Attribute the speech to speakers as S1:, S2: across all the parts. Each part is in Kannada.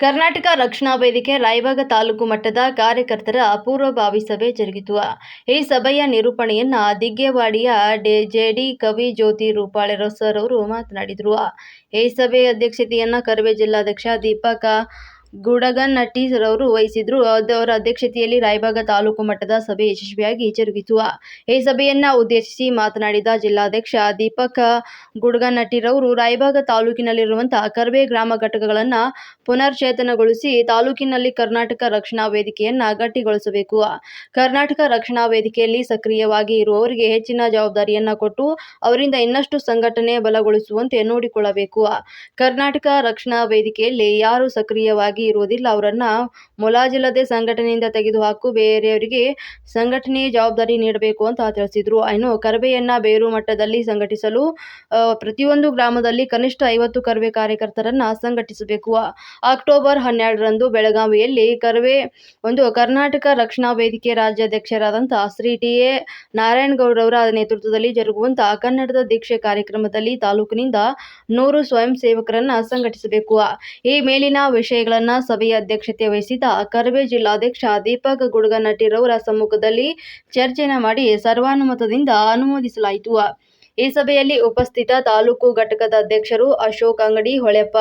S1: ಕರ್ನಾಟಕ ರಕ್ಷಣಾ ವೇದಿಕೆ ರಾಯಭಾಗ ತಾಲೂಕು ಮಟ್ಟದ ಕಾರ್ಯಕರ್ತರ ಅಪೂರ್ವಭಾವಿ ಸಭೆ ಜರುಗಿತು. ಈ ಸಭೆಯ ನಿರೂಪಣೆಯನ್ನ ದಿಗ್ಗೇವಾಡಿಯ ಜೆಡಿ ಕವಿ ಜ್ಯೋತಿ ರೂಪಾಳೆ ಸರ್ ಅವರು ಮಾತನಾಡಿದರು. ಈ ಸಭೆಯ ಅಧ್ಯಕ್ಷತೆಯನ್ನ ಕರವೇ ಜಿಲ್ಲಾಧ್ಯಕ್ಷ ದೀಪಕ ಗುಡಗನಟ್ಟಿ ರವರು ವಹಿಸಿದ್ರು. ಅವರ ಅಧ್ಯಕ್ಷತೆಯಲ್ಲಿ ರಾಯಬಾಗ ತಾಲೂಕು ಮಟ್ಟದ ಸಭೆ ಯಶಸ್ವಿಯಾಗಿ ಜರುಗಿತು. ಈ ಸಭೆಯನ್ನ ಉದ್ದೇಶಿಸಿ ಮಾತನಾಡಿದ ಜಿಲ್ಲಾಧ್ಯಕ್ಷ ದೀಪಕ್ ಗುಡ್ಗನಟ್ಟಿರವರು ರಾಯಬಾಗ ತಾಲೂಕಿನಲ್ಲಿರುವಂತಹ ಕರ್ವೆ ಗ್ರಾಮ ಘಟಕಗಳನ್ನ ಪುನರ್ಚೇತನಗೊಳಿಸಿ ತಾಲೂಕಿನಲ್ಲಿ ಕರ್ನಾಟಕ ರಕ್ಷಣಾ ವೇದಿಕೆಯನ್ನ ಗಟ್ಟಿಗೊಳಿಸಬೇಕು. ಕರ್ನಾಟಕ ರಕ್ಷಣಾ ವೇದಿಕೆಯಲ್ಲಿ ಸಕ್ರಿಯವಾಗಿ ಇರುವವರಿಗೆ ಹೆಚ್ಚಿನ ಜವಾಬ್ದಾರಿಯನ್ನ ಕೊಟ್ಟು ಅವರಿಂದ ಇನ್ನಷ್ಟು ಸಂಘಟನೆ ಬಲಗೊಳಿಸುವಂತೆ ನೋಡಿಕೊಳ್ಳಬೇಕು. ಕರ್ನಾಟಕ ರಕ್ಷಣಾ ವೇದಿಕೆಯಲ್ಲಿ ಯಾರು ಸಕ್ರಿಯವಾಗಿ ಇರುವುದಿಲ್ಲ. ಅವರನ್ನ ಮುಲಾಜಿಲ್ಲದೆ ಸಂಘಟನೆಯಿಂದ ತೆಗೆದುಹಾಕು ಬೇರೆಯವರಿಗೆ ಸಂಘಟನೆ ಜವಾಬ್ದಾರಿ ನೀಡಬೇಕು ಅಂತ ತಿಳಿಸಿದ್ರು. ಇನ್ನು ಕರವೆಯನ್ನ ಬೇರು ಮಟ್ಟದಲ್ಲಿ ಸಂಘಟಿಸಲು ಪ್ರತಿಯೊಂದು ಗ್ರಾಮದಲ್ಲಿ ಕನಿಷ್ಠ ಐವತ್ತು ಕರವೇ ಕಾರ್ಯಕರ್ತರನ್ನ ಸಂಘಟಿಸಬೇಕು. ಅಕ್ಟೋಬರ್ ಹನ್ನೆರಡರಂದು ಬೆಳಗಾವಿಯಲ್ಲಿ ಕರವೇ ಒಂದು ಕರ್ನಾಟಕ ರಕ್ಷಣಾ ವೇದಿಕೆ ರಾಜ್ಯಾಧ್ಯಕ್ಷರಾದಂತಹ ಶ್ರೀ ಟಿ ಎ ನಾರಾಯಣಗೌಡರವರ ನೇತೃತ್ವದಲ್ಲಿ ಜರುಗುವಂತಹ ಕನ್ನಡದ ದೀಕ್ಷೆ ಕಾರ್ಯಕ್ರಮದಲ್ಲಿ ತಾಲೂಕಿನಿಂದ ನೂರು ಸ್ವಯಂ ಸೇವಕರನ್ನ ಸಂಘಟಿಸಬೇಕು. ಈ ಮೇಲಿನ ವಿಷಯಗಳನ್ನ ಸಭೆಯ ಅಧ್ಯಕ್ಷತೆ ವಹಿಸಿದ ಕರ್ವೆ ಜಿಲ್ಲಾಧ್ಯಕ್ಷ ದೀಪಕ್ ಗುಡ್ಗನಟ್ಟಿರವರ ಸಮ್ಮುಖದಲ್ಲಿ ಚರ್ಚೆನ ಮಾಡಿ ಸರ್ವಾನುಮತದಿಂದ ಅನುಮೋದಿಸಲಾಯಿತು. ಈ ಸಭೆಯಲ್ಲಿ ಉಪಸ್ಥಿತ ತಾಲೂಕು ಘಟಕದ ಅಧ್ಯಕ್ಷರು ಅಶೋಕ್ ಅಂಗಡಿ ಹೊಳೆಪ್ಪ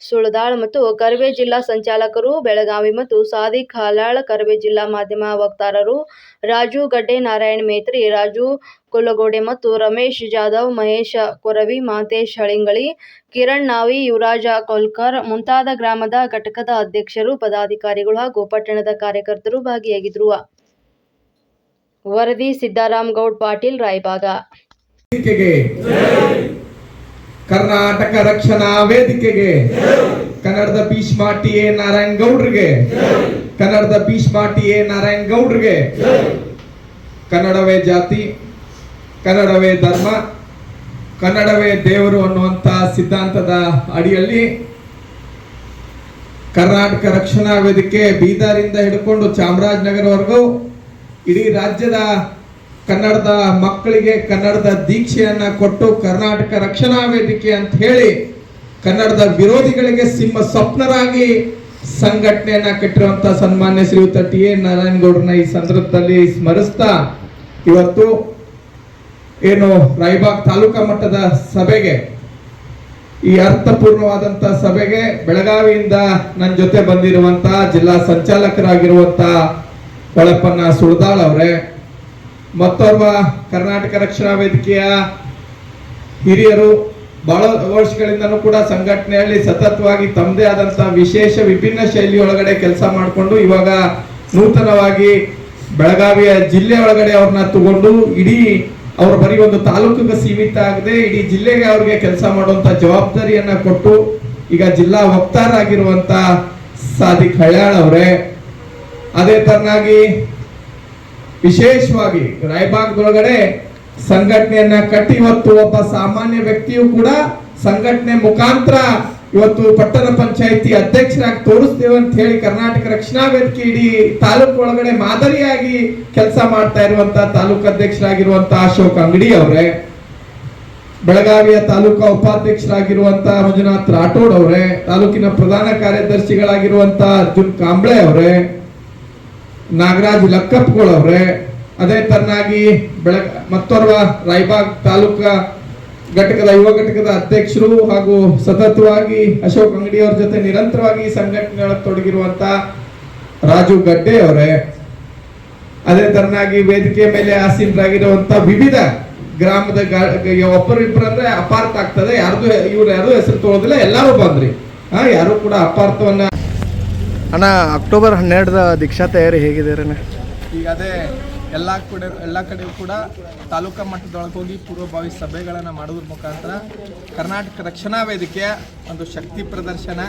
S1: ಸುಳದಾಳ್ ಮತ್ತು ಕರ್ವೆ ಜಿಲ್ಲಾ ಸಂಚಾಲಕರು, ಬೆಳಗಾವಿ ಮತ್ತು ಸಾದಿಕ್ ಹಾಲಾಳ್ ಕರ್ವೆ ಜಿಲ್ಲಾ ಮಾಧ್ಯಮ ವಕ್ತಾರರು ರಾಜು ಗಡ್ಡೆ, ನಾರಾಯಣ್ ಮೇತ್ರಿ, ರಾಜು ಕುಲಗೋಡೆ ಮತ್ತು ರಮೇಶ್ ಜಾಧವ್, ಮಹೇಶ ಕೊರವಿ, ಮಾತೇಶ್ ಹಳಿಂಗಳಿ, ಕಿರಣ್ ನಾವಿ, ಯುವರಾಜ ಕೋಲ್ಕರ್ ಮುಂತಾದ ಗ್ರಾಮದ ಘಟಕದ ಅಧ್ಯಕ್ಷರು, ಪದಾಧಿಕಾರಿಗಳು ಹಾಗೂ ಪಟ್ಟಣದ ಕಾರ್ಯಕರ್ತರು ಭಾಗಿಯಾಗಿದ್ದರು ವರದಿ ಸಿದ್ದಾರಾಮ್ ಗೌಡ್ ಪಾಟೀಲ್, ರಾಯಬಾಗ.
S2: ಕರ್ನಾಟಕ ರಕ್ಷಣಾ ವೇದಿಕೆಗೆ, ಕನ್ನಡದ ಭೀಷ್ಮ ಟಿ ಎ ನಾರಾಯಣ್ ಗೌಡ್ರಿಗೆ ಕನ್ನಡದ ಭೀಷ್ಮ ಟಿ ಎ ನಾರಾಯಣ್ ಗೌಡ್ರಿಗೆ ಕನ್ನಡವೇ ಜಾತಿ, ಕನ್ನಡವೇ ಧರ್ಮ, ಕನ್ನಡವೇ ದೇವರು ಅನ್ನುವಂತ ಸಿದ್ಧಾಂತದ ಅಡಿಯಲ್ಲಿ ಕರ್ನಾಟಕ ರಕ್ಷಣಾ ವೇದಿಕೆ ಬೀದರಿಂದ ಹಿಡ್ಕೊಂಡು ಚಾಮರಾಜನಗರವರೆಗೂ ಇಡೀ ರಾಜ್ಯದ ಕನ್ನಡದ ಮಕ್ಕಳಿಗೆ ಕನ್ನಡದ ದೀಕ್ಷೆಯನ್ನ ಕೊಟ್ಟು ಕರ್ನಾಟಕ ರಕ್ಷಣಾ ವೇದಿಕೆ ಅಂತ ಹೇಳಿ ಕನ್ನಡದ ವಿರೋಧಿಗಳಿಗೆ ಸಿಂಹ ಸ್ವಪ್ನರಾಗಿ ಸಂಘಟನೆಯನ್ನ ಕಟ್ಟಿರುವಂತ ಸನ್ಮಾನ್ಯ ಶ್ರೀಯುತ ಟಿ ಎ ನಾರಾಯಣಗೌಡರನ್ನ ಈ ಸಂದರ್ಭದಲ್ಲಿ ಸ್ಮರಿಸ್ತಾ ಇವತ್ತು ಏನು ರಾಯಬಾಗ್ ತಾಲೂಕಾ ಮಟ್ಟದ ಸಭೆಗೆ, ಈ ಅರ್ಥಪೂರ್ಣವಾದಂತ ಸಭೆಗೆ ಬೆಳಗಾವಿಯಿಂದ ನನ್ನ ಜೊತೆ ಬಂದಿರುವಂತ ಜಿಲ್ಲಾ ಸಂಚಾಲಕರಾಗಿರುವಂತ ಹೊಳಪನ್ನ ಸುಳ್ದಾಳ್ ಅವರೇ ಮತ್ತೋರ್ವ ಕರ್ನಾಟಕ ರಕ್ಷಣಾ ವೇದಿಕೆಯ ಹಿರಿಯರು ಬಹಳ ವರ್ಷಗಳಿಂದನೂ ಕೂಡ ಸಂಘಟನೆಯಲ್ಲಿ ಸತತವಾಗಿ ತಮ್ಮದೇ ಆದಂತ ವಿಶೇಷ ವಿಭಿನ್ನ ಶೈಲಿಯೊಳಗಡೆ ಕೆಲಸ ಮಾಡಿಕೊಂಡು ಇವಾಗ ನೂತನವಾಗಿ ಬೆಳಗಾವಿಯ ಜಿಲ್ಲೆ ಒಳಗಡೆ ಅವ್ರನ್ನ ತಗೊಂಡು ಇಡೀ ಅವ್ರು ಬರೀ ಒಂದು ತಾಲೂಕಿಗೆ ಸೀಮಿತ ಆಗದೆ ಇಡೀ ಜಿಲ್ಲೆಗೆ ಅವ್ರಿಗೆ ಕೆಲಸ ಮಾಡುವಂತ ಜವಾಬ್ದಾರಿಯನ್ನ ಕೊಟ್ಟು ಈಗ ಜಿಲ್ಲಾ ವಕ್ತಾರಾಗಿರುವಂತ ಸಾದಿಕ್ ಹಳ್ಯಾಳ್ ಅವರೇ. ಅದೇ ತರನಾಗಿ ವಿಶೇಷವಾಗಿ ರಾಯಬಾಗ್ದೊಳಗಡೆ ಸಂಘಟನೆಯನ್ನ ಕಟ್ಟಿ ಇವತ್ತು ಒಬ್ಬ ಸಾಮಾನ್ಯ ವ್ಯಕ್ತಿಯು ಕೂಡ ಸಂಘಟನೆ ಮುಖಾಂತರ ಇವತ್ತು ಪಟ್ಟಣ ಪಂಚಾಯಿತಿ ಅಧ್ಯಕ್ಷರಾಗಿ ತೋರಿಸ್ತೇವೆ ಅಂತ ಹೇಳಿ ಕರ್ನಾಟಕ ರಕ್ಷಣಾ ವೇದಿಕೆ ಇಡೀ ತಾಲೂಕು ಒಳಗಡೆ ಮಾದರಿಯಾಗಿ ಕೆಲಸ ಮಾಡ್ತಾ ಇರುವಂತ ತಾಲೂಕು ಅಧ್ಯಕ್ಷರಾಗಿರುವಂತ ಅಶೋಕ್ ಅಂಗಡಿ ಅವರೇ ಬೆಳಗಾವಿಯ ತಾಲೂಕಾ ಉಪಾಧ್ಯಕ್ಷರಾಗಿರುವಂತ ಮಂಜುನಾಥ್ ರಾಠೋಡ್ ಅವರೇ, ತಾಲೂಕಿನ ಪ್ರಧಾನ ಕಾರ್ಯದರ್ಶಿಗಳಾಗಿರುವಂತ ಅರ್ಜುನ್ ಕಾಂಬ್ಳೆ ಅವರೇ ನಾಗರಾಜ್ ಲಕ್ಕಪ್ಪಗಳವ್ರೆ, ಅದೇ ತರನಾಗಿ ಬೆಳಗ ಮತ್ತೋರ್ವ ರಾಯಬಾಗ್ ತಾಲೂಕಾ ಘಟಕದ ಯುವ ಘಟಕದ ಅಧ್ಯಕ್ಷರು ಹಾಗೂ ಸತತವಾಗಿ ಅಶೋಕ್ ಅಂಗಡಿ ಅವ್ರ ಜೊತೆ ನಿರಂತರವಾಗಿ ಸಂಘಟನೆಗಳ ತೊಡಗಿರುವಂತ ರಾಜು ಗಡ್ಡೆ ಅವರೇ ಅದೇ ತರನಾಗಿ ವೇದಿಕೆ ಮೇಲೆ ಆಸೀನರಾಗಿರುವಂತ ವಿವಿಧ ಗ್ರಾಮದ ಒಬ್ಬರಿಬ್ಬರು ಅಂದ್ರೆ ಅಪಾರ್ಥ ಆಗ್ತದೆ. ಯಾರ್ದು, ಇವ್ರು ಯಾರು ಹೆಸರು ತಗೊಳ್ಳೋದಿಲ್ಲ ಎಲ್ಲರೂ ಬಂದ್ರಿ. ಹಾ, ಯಾರು ಕೂಡ ಅಪಾರ್ಥವನ್ನ
S3: ಅಣ್ಣ, ಅಕ್ಟೋಬರ್ ಹನ್ನೆರಡರ ದೀಕ್ಷಾ ತಯಾರಿ ಹೇಗಿದೆ ಅಣ್ಣ?
S4: ಈಗ ಅದೇ ಎಲ್ಲ ಕಡೆ ಎಲ್ಲ ಕಡೆ ಕೂಡ ತಾಲೂಕಾ ಮಟ್ಟದೊಳಗೆ ಹೋಗಿ ಪೂರ್ವಭಾವಿ ಸಭೆಗಳನ್ನು ಮಾಡೋದ್ರ ಮುಖಾಂತರ ಕರ್ನಾಟಕ ರಕ್ಷಣಾ ವೇದಿಕೆಯ ಒಂದು ಶಕ್ತಿ ಪ್ರದರ್ಶನ,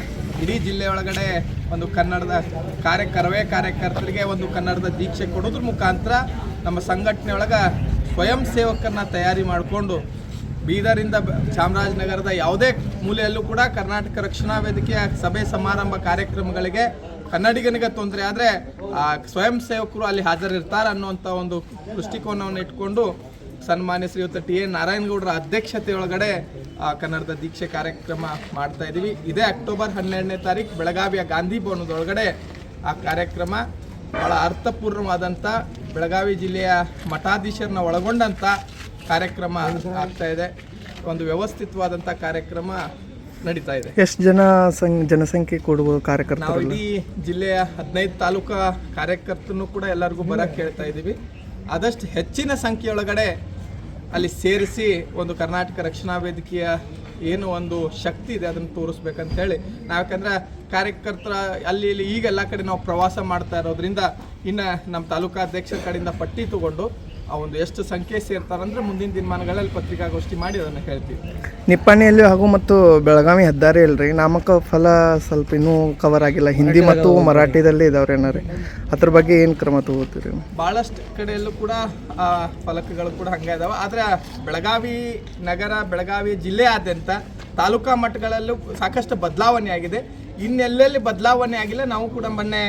S4: ಇಡೀ ಜಿಲ್ಲೆ ಒಳಗಡೆ ಒಂದು ಕನ್ನಡದ ಕಾರ್ಯಕರ್ವೇ ಕಾರ್ಯಕರ್ತರಿಗೆ ಒಂದು ಕನ್ನಡದ ದೀಕ್ಷೆ ಕೊಡೋದ್ರ ಮುಖಾಂತರ ನಮ್ಮ ಸಂಘಟನೆಯೊಳಗೆ ಸ್ವಯಂ ಸೇವಕರನ್ನ ತಯಾರಿ ಮಾಡಿಕೊಂಡು ಬೀದರಿಂದ ಚಾಮರಾಜನಗರದ ಯಾವುದೇ ಮೂಲೆಯಲ್ಲೂ ಕೂಡ ಕರ್ನಾಟಕ ರಕ್ಷಣಾ ವೇದಿಕೆಯ ಸಭೆ ಸಮಾರಂಭ ಕಾರ್ಯಕ್ರಮಗಳಿಗೆ ಕನ್ನಡಿಗನಿಗೆ ತೊಂದರೆ ಆದರೆ ಸ್ವಯಂ ಸೇವಕರು ಅಲ್ಲಿ ಹಾಜರಿರ್ತಾರೆ ಅನ್ನುವಂಥ ಒಂದು ದೃಷ್ಟಿಕೋನವನ್ನು ಇಟ್ಕೊಂಡು ಸನ್ಮಾನ್ಯ ಶ್ರೀಯುತ ಟಿ ಎ ನಾರಾಯಣಗೌಡರ ಅಧ್ಯಕ್ಷತೆಯೊಳಗಡೆ
S2: ಕನ್ನಡದ ದೀಕ್ಷೆ ಕಾರ್ಯಕ್ರಮ ಮಾಡ್ತಾ ಇದ್ದೀವಿ ಇದೇ ಅಕ್ಟೋಬರ್ ಹನ್ನೆರಡನೇ ತಾರೀಕು ಬೆಳಗಾವಿಯ ಗಾಂಧಿ ಭವನದೊಳಗಡೆ ಆ ಕಾರ್ಯಕ್ರಮ ಭಾಳ ಅರ್ಥಪೂರ್ಣವಾದಂಥ ಬೆಳಗಾವಿ ಜಿಲ್ಲೆಯ ಮಠಾಧೀಶರನ್ನ ಒಳಗೊಂಡಂಥ ಕಾರ್ಯಕ್ರಮ ಆಗ್ತಾ ಇದೆ. ಒಂದು ವ್ಯವಸ್ಥಿತವಾದಂಥ ಕಾರ್ಯಕ್ರಮ ನಡೀತಾ ಇದೆ.
S3: ಎಷ್ಟು ಜನ ಸಂ ಜನಸಂಖ್ಯೆ ಕೊಡುವ
S2: ನಾವು ಇಡೀ ಜಿಲ್ಲೆಯ ಹದಿನೈದು ತಾಲೂಕಾ ಕಾರ್ಯಕರ್ತರನ್ನು ಕೂಡ ಎಲ್ಲರಿಗೂ ಬರಕ್ಕೆ ಹೇಳ್ತಾ ಇದ್ದೀವಿ. ಆದಷ್ಟು ಹೆಚ್ಚಿನ ಸಂಖ್ಯೆಯೊಳಗಡೆ ಅಲ್ಲಿ ಸೇರಿಸಿ ಒಂದು ಕರ್ನಾಟಕ ರಕ್ಷಣಾ ವೇದಿಕೆಯ ಏನು ಒಂದು ಶಕ್ತಿ ಇದೆ ಅದನ್ನು ತೋರಿಸ್ಬೇಕಂತ ಹೇಳಿ. ನಾವು ಯಾಕಂದ್ರೆ ಕಾರ್ಯಕರ್ತರ ಅಲ್ಲಿ ಇಲ್ಲಿ ಈಗ ಎಲ್ಲ ಕಡೆ ನಾವು ಪ್ರವಾಸ ಮಾಡ್ತಾ ಇರೋದ್ರಿಂದ ಇನ್ನು ನಮ್ಮ ತಾಲೂಕಾಧ್ಯಕ್ಷರ ಕಡೆಯಿಂದ ಪಟ್ಟಿ ತಗೊಂಡು ಆ ಒಂದು ಎಷ್ಟು ಸಂಖ್ಯೆ ಸೇರ್ತಾರಂದ್ರೆ ಮುಂದಿನ ದಿನಮಾನಗಳಲ್ಲಿ ಪತ್ರಿಕಾಗೋಷ್ಠಿ ಮಾಡಿ ಅದನ್ನು ಹೇಳ್ತೀವಿ.
S3: ನಿಪ್ಪಾಣಿಯಲ್ಲಿ ಹಾಗೂ ಮತ್ತು ಬೆಳಗಾವಿ ಹೆದ್ದಾರಿ ಅಲ್ರಿ ನಾಮಕ ಫಲ ಸ್ವಲ್ಪ ಇನ್ನೂ ಕವರ್ ಆಗಿಲ್ಲ. ಹಿಂದಿ ಮತ್ತು ಮರಾಠಿದಲ್ಲಿ ಇದಾವ್ರಿ ಏನಾರಿ? ಅದ್ರ ಬಗ್ಗೆ ಏನು ಕ್ರಮ ತಗೋತೀರಿ?
S2: ಭಾಳಷ್ಟು ಕಡೆಯಲ್ಲೂ ಕೂಡ ಆ ಫಲಕಗಳು ಕೂಡ ಹಂಗೆ ಇದಾವೆ. ಆದರೆ ಬೆಳಗಾವಿ ನಗರ ಬೆಳಗಾವಿ ಜಿಲ್ಲೆಯಾದ್ಯಂತ ತಾಲೂಕಾ ಮಟ್ಟಗಳಲ್ಲೂ ಸಾಕಷ್ಟು ಬದಲಾವಣೆ ಆಗಿದೆ. ಇನ್ನೆಲ್ಲೆಲ್ಲಿ ಬದಲಾವಣೆ ಆಗಿಲ್ಲ ನಾವು ಕೂಡ ಮೊನ್ನೆ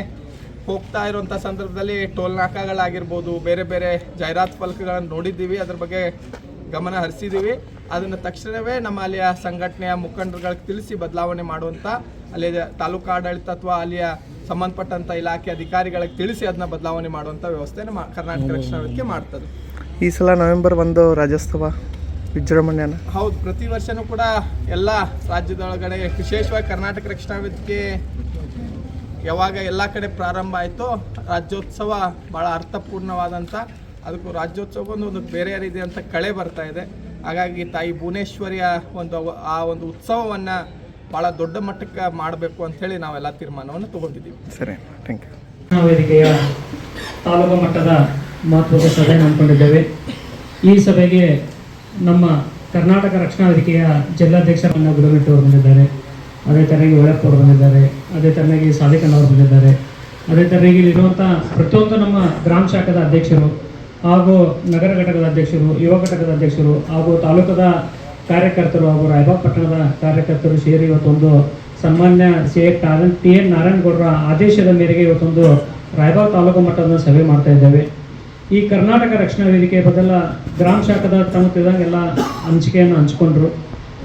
S2: ಹೋಗ್ತಾ ಇರುವಂಥ ಸಂದರ್ಭದಲ್ಲಿ ಟೋಲ್ ನಾಕಾಗಳಾಗಿರ್ಬೋದು ಬೇರೆ ಬೇರೆ ಜಾಹೀರಾತು ಫಲಕಗಳನ್ನು ನೋಡಿದ್ದೀವಿ ಅದ್ರ ಬಗ್ಗೆ ಗಮನ ಹರಿಸಿದ್ದೀವಿ. ಅದನ್ನು ತಕ್ಷಣವೇ ನಮ್ಮ ಅಲ್ಲಿಯ ಸಂಘಟನೆಯ ಮುಖಂಡರುಗಳಿಗೆ ತಿಳಿಸಿ ಬದಲಾವಣೆ ಮಾಡುವಂಥ ಅಲ್ಲಿಯ ತಾಲೂಕು ಆಡಳಿತ ಅಥವಾ ಅಲ್ಲಿಯ ಸಂಬಂಧಪಟ್ಟಂಥ ಇಲಾಖೆ ಅಧಿಕಾರಿಗಳಿಗೆ ತಿಳಿಸಿ ಅದನ್ನ ಬದಲಾವಣೆ ಮಾಡುವಂಥ ವ್ಯವಸ್ಥೆನ ಕರ್ನಾಟಕ ರಕ್ಷಣಾ ವೇದಿಕೆ ಮಾಡ್ತದೆ.
S3: ಈ ಸಲ ನವೆಂಬರ್ ಒಂದು ರಾಜ್ಯೋತ್ಸವ ವಿಜೃಂಭಣೆಯನ್ನು?
S2: ಹೌದು ಪ್ರತಿ ವರ್ಷನೂ ಕೂಡ ಎಲ್ಲ ರಾಜ್ಯದೊಳಗಡೆ ವಿಶೇಷವಾಗಿ ಕರ್ನಾಟಕ ರಕ್ಷಣಾ ವೇದಿಕೆ ಯಾವಾಗ ಎಲ್ಲ ಕಡೆ ಪ್ರಾರಂಭ ಆಯಿತೋ ರಾಜ್ಯೋತ್ಸವ ಭಾಳ ಅರ್ಥಪೂರ್ಣವಾದಂಥ ಅದಕ್ಕೂ ರಾಜ್ಯೋತ್ಸವಕ್ಕೊಂದು ಒಂದು ಬೇರೆ ಅಂತ ಕಳೆ ಬರ್ತಾ ಇದೆ. ಹಾಗಾಗಿ ತಾಯಿ ಭುವನೇಶ್ವರಿಯ ಒಂದು ಆ ಒಂದು ಉತ್ಸವವನ್ನು ಭಾಳ ದೊಡ್ಡ ಮಟ್ಟಕ್ಕೆ ಮಾಡಬೇಕು ಅಂಥೇಳಿ ನಾವೆಲ್ಲ ತೀರ್ಮಾನವನ್ನು ತಗೊಂಡಿದ್ದೀವಿ.
S3: ಸರಿ ಥ್ಯಾಂಕ್ ಯು
S5: ವೇದಿಕೆಯ ತಾಲೂಕು ಮಟ್ಟದ ಮಹತ್ವದ ಸಭೆ ಹಮ್ಮಿಕೊಂಡಿದ್ದೇವೆ. ಈ ಸಭೆಗೆ ನಮ್ಮ ಕರ್ನಾಟಕ ರಕ್ಷಣಾ ವೇದಿಕೆಯ ಜಿಲ್ಲಾಧ್ಯಕ್ಷರನ್ನು ಅವರು ಬಂದಿದ್ದಾರೆ ಅದೇ ತರನಾಗಿ ಒಳಪ್ಪವರು ಬಂದಿದ್ದಾರೆ, ಅದೇ ತರನಾಗಿ ಸಾದಿಕಣ್ಣ ಅವರು ಬಂದಿದ್ದಾರೆ. ಅದೇ ತರನಾಗಿ ಇಲ್ಲಿರುವಂಥ ಪ್ರತಿಯೊಂದು ನಮ್ಮ ಗ್ರಾಮ ಶಾಖದ ಅಧ್ಯಕ್ಷರು ಹಾಗೂ ನಗರ ಘಟಕದ ಅಧ್ಯಕ್ಷರು, ಯುವ ಘಟಕದ ಅಧ್ಯಕ್ಷರು ಹಾಗೂ ತಾಲೂಕದ ಕಾರ್ಯಕರ್ತರು ಹಾಗೂ ರಾಯಬಾಗ್ ಪಟ್ಟಣದ ಕಾರ್ಯಕರ್ತರು ಸೇರಿ ಇವತ್ತೊಂದು ಸನ್ಮಾನ್ಯ C A Narayan T N ನಾರಾಯಣಗೌಡರ ಆದೇಶದ ಮೇರೆಗೆ ಇವತ್ತೊಂದು ರಾಯಬಾಗ್ ತಾಲೂಕು ಮಟ್ಟದ ಸಭೆ ಮಾಡ್ತಾ ಇದ್ದೇವೆ. ಈ ಕರ್ನಾಟಕ ರಕ್ಷಣಾ ವೇದಿಕೆ ಬದಲ ಗ್ರಾಮ ಶಾಖದ ತಮ್ಮ ತಿಳಿದಂಗೆಲ್ಲ ಹಂಚಿಕೆಯನ್ನು ಹಂಚ್ಕೊಂಡ್ರು.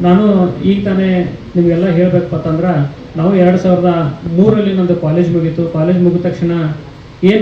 S5: ನಾನು ಈಗ ತಾನೇ ನಿಮಗೆಲ್ಲ ಹೇಳ್ಬೇಕಪ್ಪ ಅಂತಂದ್ರೆ ನಾವು ಎರಡು ಸಾವಿರದ ಮೂರಲ್ಲಿ ನಂದು ಕಾಲೇಜ್ ಮುಗೀತು. ಕಾಲೇಜ್ ಮುಗಿದ ತಕ್ಷಣ ಏನು